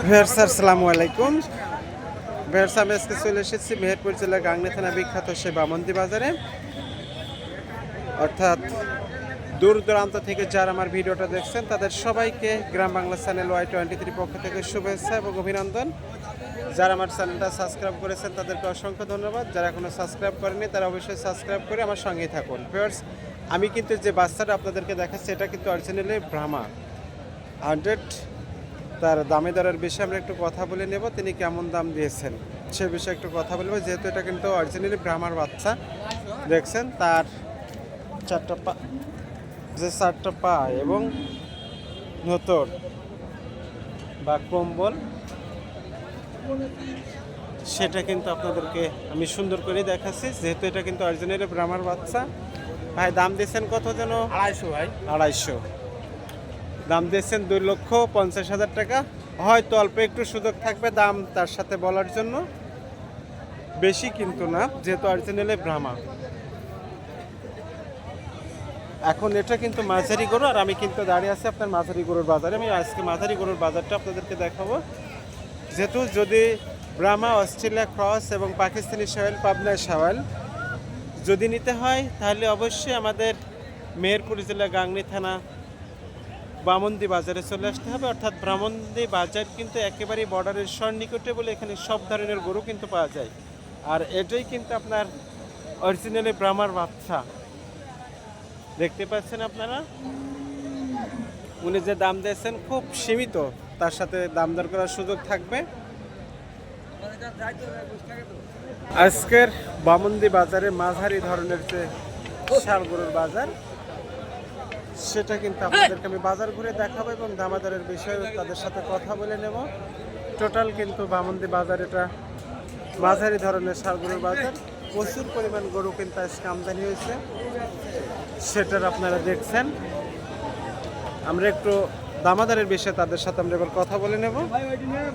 ভেয়ার্স আসসালামু আলাইকুম। ভেয়ার্স আমি চলে এসেছি মেহেরপুর জেলার গাংনি থানা বিখ্যাত সে বামন্দি বাজারে। অর্থাৎ দূর দূরান্ত থেকে যারা আমার ভিডিওটা দেখছেন, তাদের সবাইকে Gram Bangla channel Y twenty three পক্ষ থেকে শুভেচ্ছা এবং অভিনন্দন। যারা আমার চ্যানেলটা সাবস্ক্রাইব করেছেন, তাদেরকে অসংখ্য ধন্যবাদ। যারা এখনও সাবস্ক্রাইব করেনি তারা অবশ্যই সাবস্ক্রাইব করে আমার সঙ্গেই থাকুন। ভিউয়ার্স, আমি কিন্তু যে বাচ্চাটা আপনাদেরকে দেখাচ্ছি, এটা কিন্তু অরিজিনালি ব্রাহ্মা হান্ড্রেড তার দামে দরের বিষয়ে আমরা একটু কথা বলে নেব তিনি কেমন দাম দিয়েছেন সে বিষয়ে একটু কথা বলব যেহেতু এটা কিন্তু অরিজিনালি ব্রাহ্মার বাচ্চা দেখছেন তার চারটা পা যে চারটা পা এবং নতর বা কম্বল সেটা কিন্তু আপনাদেরকে আমি সুন্দর করে দেখাচ্ছি। যেহেতু এটা কিন্তু অরিজিনালি ব্রাহ্মার বাচ্চা ভাই দাম দিয়েছেন কত যেন? আড়াইশো ভাই। আড়াইশো। দাম দিয়েছেন দুই লক্ষ পঞ্চাশ হাজার টাকা। হয়তো অল্প একটু সুযোগ থাকবে দাম তার সাথে বলার জন্য। বেশি কিন্তু না, যেহেতু অরিজিনালি ব্রাহ্মা এখন এটা কিন্তু মাঝারি গরু, আর আমি কিন্তু দাঁড়িয়ে আছি আপনার মাঝারি গরুর বাজারে। আমি আজকে মাঝারি গরুর বাজারটা আপনাদেরকে দেখাবো। যেহেতু যদি ব্রাহ্মা অস্ট্রেলিয়া ক্রস এবং পাকিস্তানি সাওয়াল পাবনা সাওয়াল যদি নিতে হয়, তাহলে অবশ্যই আমাদের মেহেরপুর জেলা গাংনি থানা বামন্দি বাজারে চলে আসতে হবে। অর্থাৎ ব্রাহ্মণদি বাজার কিন্তু একেবারেই বর্ডারের সন্নিকটে বলে এখানে সব ধরনের গরু কিন্তু পাওয়া যায়। আর এটাই কিন্তু আপনার অরিজিনালি ব্রাহ্মার বাচ্চা। দেখতে পাচ্ছেন আপনারা? উনি যে দাম দিয়েছেন খুব সীমিত। তার সাথে দাম দর করার সুযোগ থাকবে। আজকের বামন্দি বাজারে মাঝারি ধরনের যে গরুর বাজার সেটা কিন্তু আপনাদেরকে আমি বাজার ঘুরে দেখাবো এবং দামাদারের বিষয়ে তাদের সাথে কথা বলে নেব। টোটাল কিন্তু বামন্দি বাজার এটা মাঝারি ধরনের সার গরুর বাজার। প্রচুর পরিমাণ গরু কিন্তু আজকে আমদানি হয়েছে। সেটার আপনারা দেখছেন। আমরা একটু দামাদারের বিষয়ে তাদের সাথে আমরা এবার কথা বলে নেব।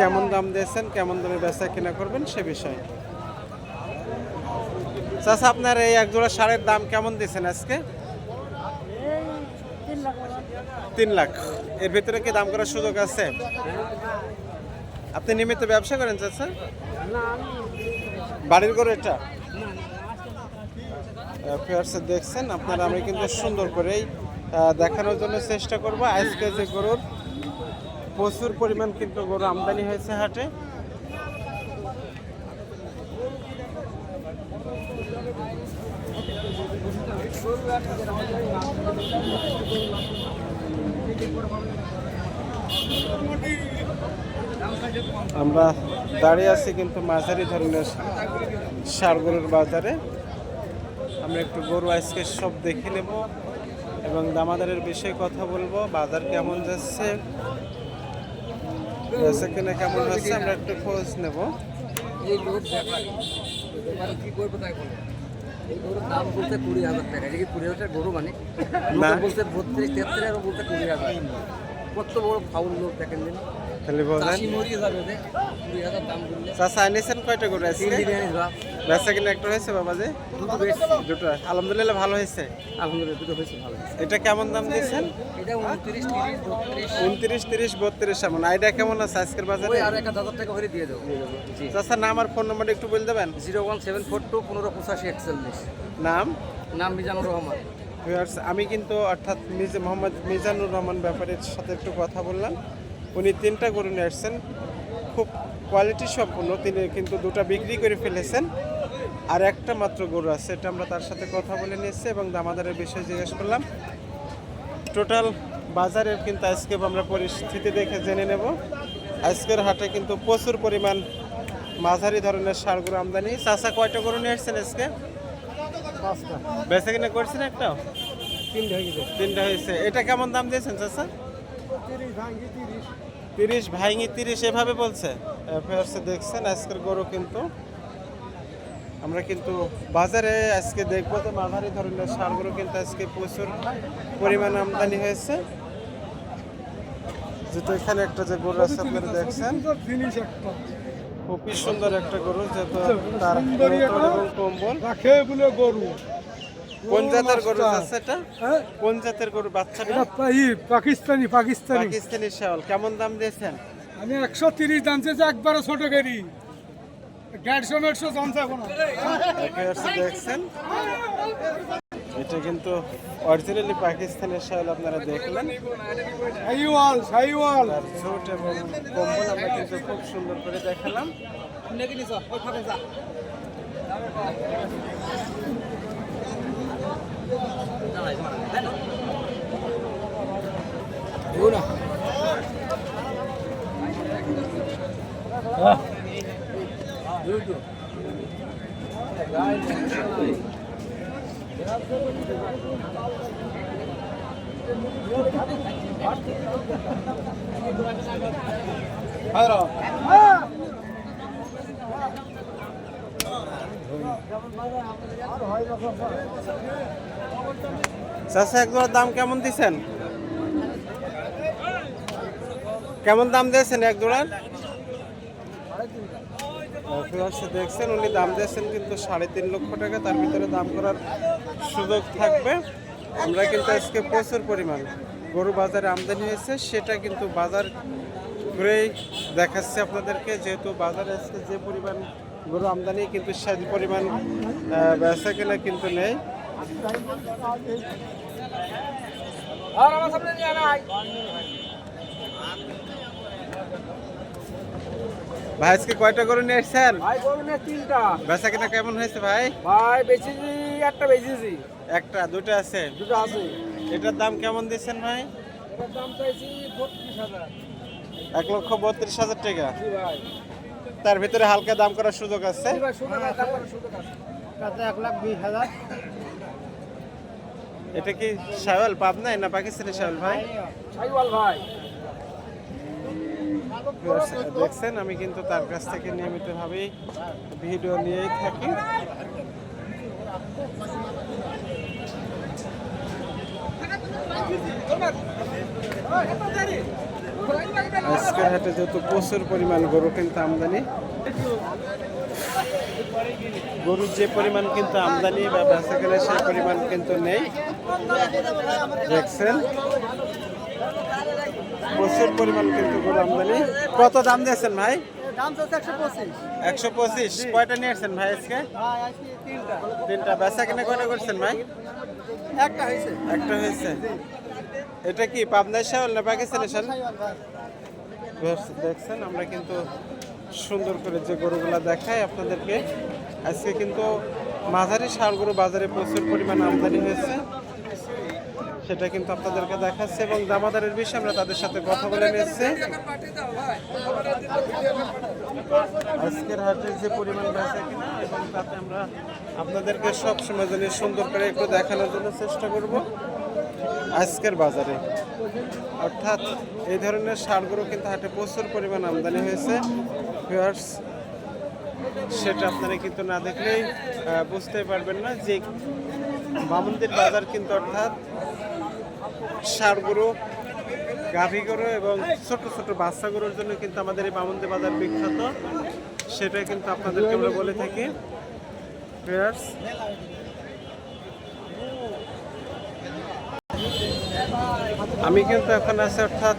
কেমন দাম দিয়েছেন, কেমন দামে বেচা কিনা করবেন সে বিষয়ে। চাষা আপনার এই এক জোড়া সারের দাম কেমন দিয়েছেন আজকে? তিন লাখ। এর ভিতরে কি দাম করার সুযোগ আছে? আপনি নিয়মিত ব্যবসা করেন, চাচা? বাড়ির ঘর এটা? ফেয়ার্সে দেখছেন, আপনারা আমি কিন্তু সুন্দর করেই দেখানোর জন্য চেষ্টা করব। আজকে যে গরুর প্রচুর পরিমাণ কিন্তু গরু আমদানি হয়েছে হাটে। আমরা দাঁড়িয়ে আছি কিন্তু মাঝারি ধরনের সার গরুর বাজারে। আমরা একটু গরু আজকে সব দেখে নেব এবং দামাদারের বিষয়ে কথা বলব। বাজার কেমন যাচ্ছে? বেচা কেনা কেমন হচ্ছে আমরা একটু খোঁজ নেব। দাম বলতে কুড়ি হাজার টাকা। এটা কি কুড়ি হাজার গরু মানে? বলতে বত্রিশ তেত্রিশ বলতে কুড়ি হাজার। কত বড় ফাউল লোক দেখেন দিন খালি বলেন। চাষি চাষা এনেছেন কয়টা গরু তিন আজকে? দিনে আনিস বা বেচা কিনা একটা হয়েছে বাবা যে দুটো। আলহামদুলিল্লাহ ভালো হয়েছে। আলহামদুলিল্লাহ দুটো হয়েছে ভালো এটা কেমন দাম দিয়েছেন? উনত্রিশ তিরিশ বত্রিশ। এমন। আইডিয়া কেমন আছে আজকের বাজারে? আর এক হাজার টাকা করে দিয়ে দেবো। জি। নাম আর ফোন নাম্বারটা একটু বলে দেবেন? Zero one seven four two পনেরো পঁচাশি একচল্লিশ। নাম? নাম মিজানুর রহমান। আমি কিন্তু অর্থাৎ মিজ মোহাম্মদ মিজানুর রহমান ব্যাপারের সাথে একটু কথা বললাম। উনি তিনটা গরু নিয়ে আসছেন। খুব কোয়ালিটি সম্পূর্ণ। তিনি কিন্তু দুটা বিক্রি করে ফেলেছেন। আর একটা মাত্র গরু আছে এটা আমরা তার সাথে কথা বলে নিয়েছি এবং দামাদারের বিষয়ে জিজ্ঞেস করলাম। টোটাল বাজারের কিন্তু আজকে আমরা পরিস্থিতি দেখে জেনে নেব। আজকের হাটে কিন্তু প্রচুর পরিমাণ মাঝারি ধরনের সার গরু আমদানি। চাষা কয়টা গরু নিয়ে আসছেন আজকে? পাঁচটা। বেচা কিনা করছেন একটা তিনটে হয়ে গেছে তিনটা হয়েছে। এটা কেমন দাম দিয়েছেন চাচা? তিরিশ ভাঙ্গি তিরিশ। তিরিশ ভাইঙ্গি তিরিশ এভাবে বলছে। দেখছেন আজকের গরু কিন্তু আমরা কিন্তু বাজারে আজকে দেখব তো মাঝারি ধরনের সারগুলো কিন্তু আজকে প্রচুর পরিমাণ আমদানি হয়েছে। যেহেতু এখানে একটা যে গরু আছে আপনারা দেখছেন। খুবই সুন্দর একটা গরু যেহেতু তার এবং কম্বল। বলে গরু। কোন জাতের গরু আছে এটা? হ্যাঁ? কোন জাতের গরু? বাচ্চাটা? পাকিস্তানি পাকিস্তানি। পাকিস্তানি শাওল। কেমন দাম দিয়েছেন? আমি একশো তিরিশ দাম চেয়েছি একবারে ছোট গাড়ি দেড়শো মেড়শো দাম চাবো না দেখছেন? এটা কিন্তু অরিজিনালি পাকিস্তানের শাল আপনারা দেখলেন। সাইওয়াল সাইওয়াল। তার ছোট এবং কম্বল আমরা কিন্তু খুব সুন্দর করে দেখালাম। চাষা একবার দাম কেমন দিছেন? কেমন দাম দিয়েছেন এক জোড়ার দেখছেন, উনি দাম দিয়েছেন কিন্তু সাড়ে তিন লক্ষ টাকা, তার ভিতরে দাম করার সুযোগ থাকবে। আমরা কিন্তু আজকে প্রচুর পরিমাণ গরু বাজারে আমদানি হয়েছে, সেটা কিন্তু বাজার ঘুরেই দেখাচ্ছে আপনাদেরকে যেহেতু বাজারে আজকে যে পরিমাণ গরু আমদানি কিন্তু সে পরিমাণ বেচা কেনা কিন্তু নেই। ভাই আজকে কয়টা গরু নিয়ে এসছেন ভাই গরু নিয়ে তিনটা। বেচা কেনা কেমন হয়েছে ভাই? ভাই বেচেছি একটা বেচেছি। একটা দুটো আছে? দুটো আছে। এটার দাম কেমন দিচ্ছেন ভাই? এটার দাম চাইছি বত্রিশ হাজার। এক লক্ষ বত্রিশ হাজার টাকা। তার ভিতরে হালকা দাম করার সুযোগ আছে। এটা কি শাওয়াল পাবনায় না পাকিস্তানি শাওয়াল ভাই? ভাই দেখছেন, আমি কিন্তু তার কাছ থেকে নিয়মিতভাবেই ভিডিও নিয়েই থাকি। আজকের হাটে যেহেতু প্রচুর পরিমাণ গরু কিন্তু আমদানি গরুর যে পরিমাণ কিন্তু আমদানি বা বেচা কেনা সেই পরিমাণ কিন্তু নেই। দেখছেন? প্রচুর পরিমাণ কিন্তু গরু আমদানি। কত দাম দিয়েছেন ভাই? একশো পঁচিশ। কয়টা নিয়েছেন ভাই আজকে? তিনটা। বেচা কিনে কয়টা করছেন ভাই? একটা হয়েছে। একটা হয়েছে। এটা কি পাবনার শাওল না পাকিস্তানের শাল দেখছেন আমরা কিন্তু সুন্দর করে যে গরুগুলা দেখাই আপনাদেরকে। আজকে কিন্তু মাঝারি ষাঁড় গরু বাজারে প্রচুর পরিমাণ আমদানি হয়েছে। সেটা কিন্তু আপনাদেরকে দেখাচ্ছে এবং দামাদারের বিষয়ে আমরা তাদের সাথে কথা বলে নিচ্ছি। আজকের হাটের যে পরিমাণ বেচা কিনা এবং তাতে আমরা আপনাদেরকে সব সময় জন্য সুন্দর করে একটু দেখানোর জন্য চেষ্টা করব। আজকের বাজারে। অর্থাৎ এই ধরনের সারগুলো কিন্তু হাটে প্রচুর পরিমাণ আমদানি হয়েছে। ভিউয়ার্স সেটা আপনারা কিন্তু না দেখলেই বুঝতে পারবেন না যে বামন্দির বাজার কিন্তু অর্থাৎ সার গরু গাভী গরু এবং ছোট ছোট বাচ্চা গরুর জন্য কিন্তু আমাদের এই বামন্দি বাজার বিখ্যাত। সেটা কিন্তু আপনাদেরকে আমরা বলে থাকি। আমি কিন্তু এখন আছি অর্থাৎ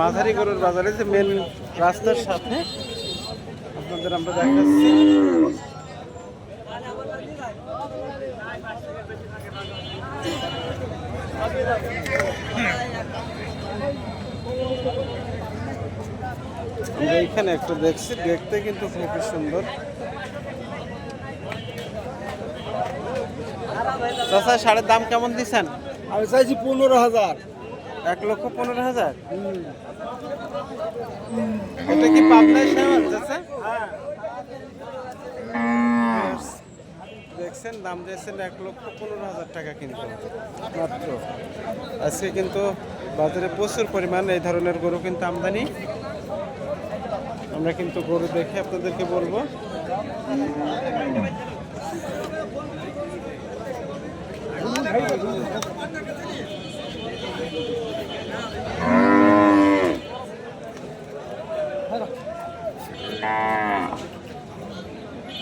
মাঝারি গরুর বাজারে, যে মেন রাস্তার সাথে আপনাদের আমরা দেখাচ্ছি। এখানে একটু দেখছি, দেখতে কিন্তু খুবই সুন্দর। চাষা সারের দাম কেমন দিচ্ছেন? আমি চাইছি পনেরো হাজার। এক লক্ষ পনেরো হাজার? এটা কি পাবনায় হ্যাঁ। দেখছেন দাম দিয়েছেন এক লক্ষ পনেরো হাজার টাকা কিন্তু। মাত্র। আজকে কিন্তু বাজারে প্রচুর পরিমাণ এই ধরনের গরু কিন্তু আমদানি। আমরা কিন্তু গরু দেখে আপনাদেরকে বলব।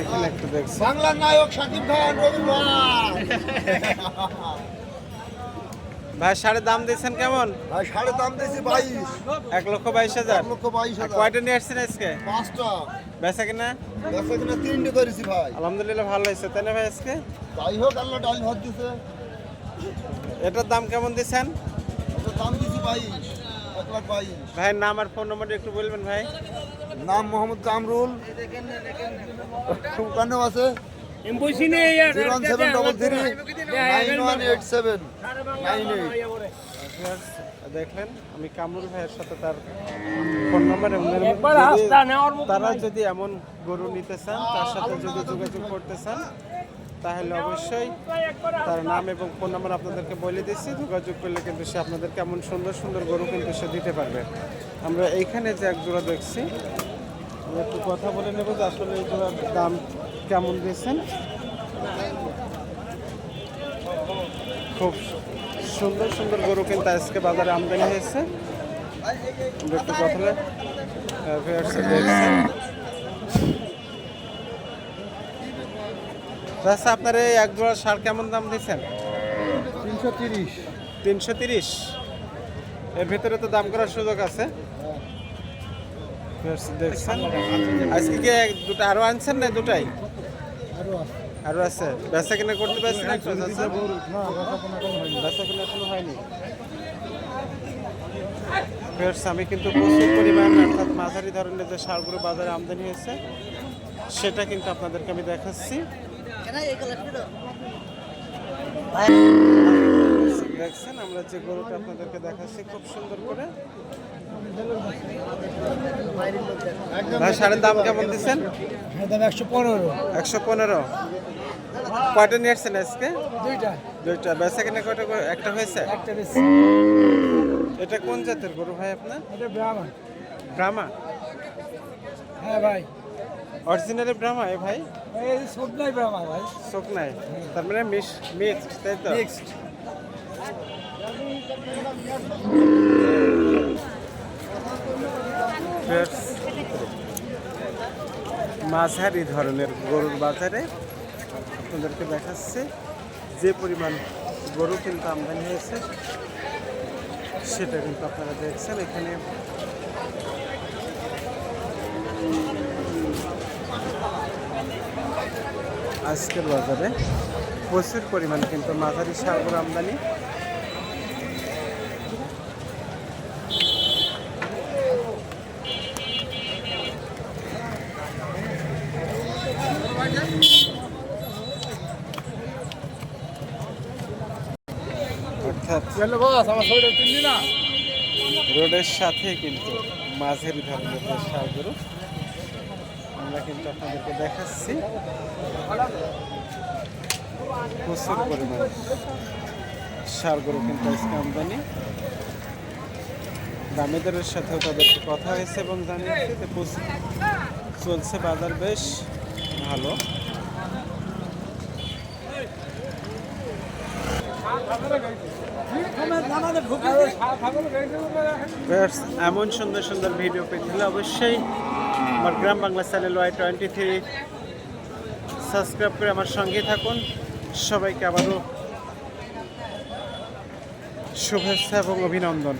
এখানে একটু দেখছি বাংলার নায়ক শাকিব খান ভাই। ভাই সাড়ে দাম দিয়েছেন কেমন? ভাই সাড়ে দাম দিয়েছি বাইশ। এক লক্ষ বাইশ হাজার। এক লক্ষ বাইশ হাজার। কয়টা নিয়ে আসছেন আজকে? পাঁচটা। বেচা কিনা? ব্যবসা কিনা তিনটে করেছি ভাই। আলহামদুলিল্লাহ ভালো হয়েছে তাই না ভাই আজকে? যাই হোক আল্লাহ ডাল ভাত দিছে। এটার দাম কেমন দিচ্ছেন ওটার দাম দিয়েছি বাইশ এক লাখ বাইশ। ভাইয়ের নাম আর ফোন নম্বরটা একটু বলবেন ভাই। নাম মোহাম্মদ কামরুল। ওখানেও আছে। Zero one seven double three nine one eight seven nine eight দেখলেন আমি কামরুল ভাইয়ের সাথে তার ফোন নাম্বার এবং তারা যদি এমন গরু নিতে চান তার সাথে যদি যোগাযোগ করতে চান তাহলে অবশ্যই তার নাম এবং ফোন নাম্বার আপনাদেরকে বলে দিচ্ছি। যোগাযোগ করলে কিন্তু সে আপনাদেরকে কেমন সুন্দর সুন্দর গরু কিন্তু সে দিতে পারবে। আমরা এইখানে যে এক জোড়া দেখছি আমরা একটু কথা বলে নেব যে আসলে এই জোড়ার দাম কেমন দিয়েছেন। খুব সুন্দর সুন্দর গরু কিন্তু আজকে বাজারে আমদানি হয়েছে। আমরা একটু কথা বলে আহ, viewers রা দেখছেন। আচ্ছা আপনার এই এক জোড়া সার কেমন দাম দিচ্ছেন? তিনশো তিরিশ। তিনশো তিরিশ। এর ভিতরে তো দাম করার সুযোগ আছে। দেখছেন। আজকে কি দুটো আরও আনছেন না দুটাই? আরও আছে। বেচা কিনা করতে পারছেন একটু না হয়নি। বেচা কিনা এখনও হয়নি। Viewers, আমি কিন্তু প্রচুর পরিমাণ অর্থাৎ মাঝারি ধরনের যে সারগুলো বাজারে আমদানি হয়েছে সেটা কিন্তু আপনাদেরকে আমি দেখাচ্ছি। দেখছেন আমরা যে গরুটা আপনাদেরকে দেখাচ্ছি খুব সুন্দর করে। ভাই সারের দাম কেমন দিচ্ছেন? দাম একশো পনেরো। একশো পনেরো কয়টা নিয়ে আসছেন আজকে? দুইটা। দুইটা। বেচা কিনা কয়টা একটা হয়েছে? একটা এটা কোন জাতের গরু ভাই আপনার? এটা ব্রাহ্মণ। ব্রাহ্মা হ্যাঁ ভাই। অরিজিনালি ব্রাহ্মা এ ভাই? এই সব নাই ব্রাহ্মণ ভাই। চোখ তার মানে মিক্সড তাই তো? মাঝারি ধরনের গরুর বাজারে আপনাদেরকে দেখাচ্ছে। যে পরিমাণ গরু কিন্তু আমদানি হয়েছে সেটা কিন্তু আপনারা দেখছেন। এখানে আজকের বাজারে প্রচুর পরিমাণ কিন্তু মাঝারি সাগর আমদানি। রোডের সাথে কিন্তু মাঝের ধরনের সারগুলো আমরা কিন্তু আপনাদেরকে দেখাচ্ছি। প্রচুর পরিমাণে সারগুলো কিন্তু আজকে আমদানি। দামেদারের সাথেও তাদেরকে কথা হয়েছে এবং জানিয়েছে যে চলছে বাজার বেশ ভালো। এমন সুন্দর সুন্দর ভিডিও পেতে হলে অবশ্যই আমার Gram Bangla channel Y twenty three. Subscribe করে আমার সঙ্গে থাকুন। সবাইকে আবারও শুভেচ্ছা এবং অভিনন্দন।